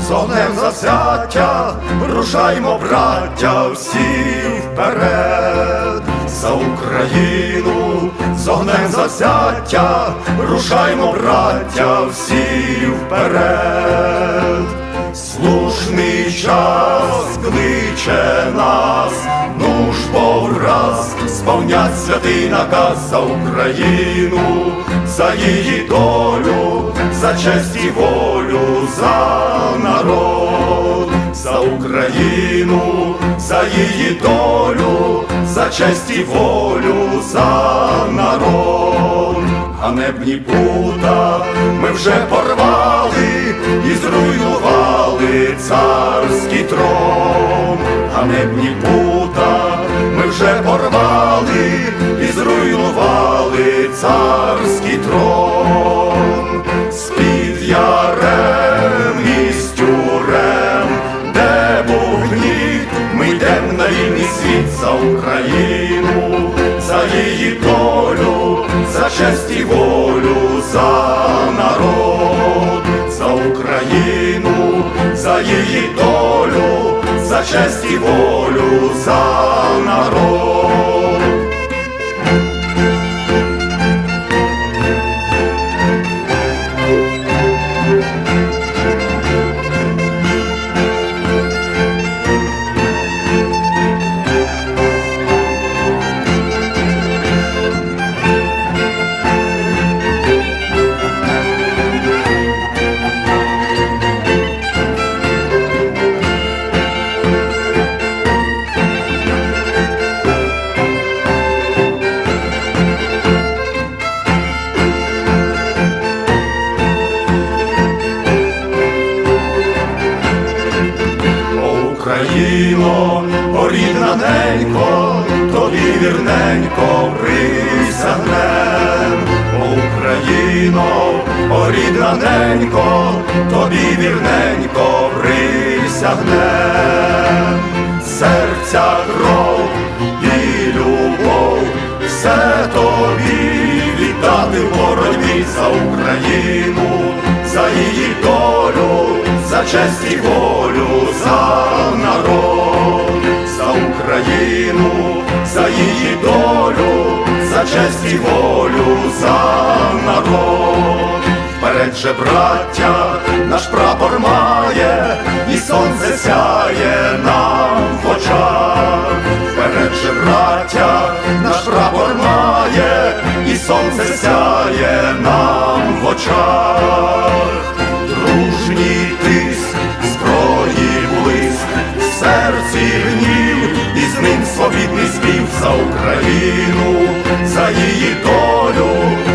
з огнем завзяття, рушаймо, браття, всі вперед, за Україну, з огнем завзяття, рушаймо, браття, всі вперед. Слушний час кличе нас, ну ж бо враз сповнять святий наказ за Україну, за її долю, за честь і волю, за народ, за Україну, за її долю, за честь і волю, за народ. Ганебні пута ми вже порвали і зруйнували царський трон. Ганебні пута ми вже порвали честь і волю, за народ, за Україну, за її долю, за честь і волю, за народ. Україно, о тобі вірненько присягнем. О, Україно, о рідна тобі вірненько присягнем. Серця кров і любов, все тобі віддати в боротьбі за Україну, за її долю, за честь і волю, за честь і волю, за народ. Вперед же, браття, наш прапор має, і сонце сяє нам в очах. Вперед же, браття, наш прапор має, і сонце сяє нам в очах. За Україну, за її долю,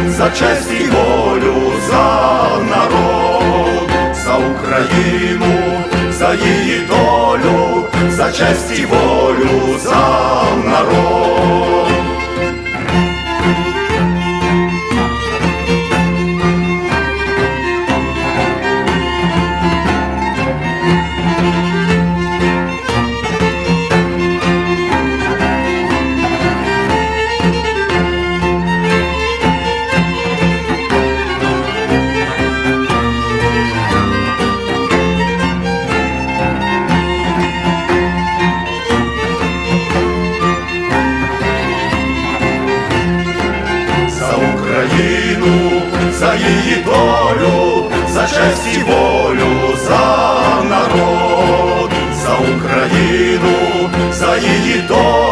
за честь і волю, за народ, за Україну, за її долю, за честь і волю, за народ, за Україну, за її долю.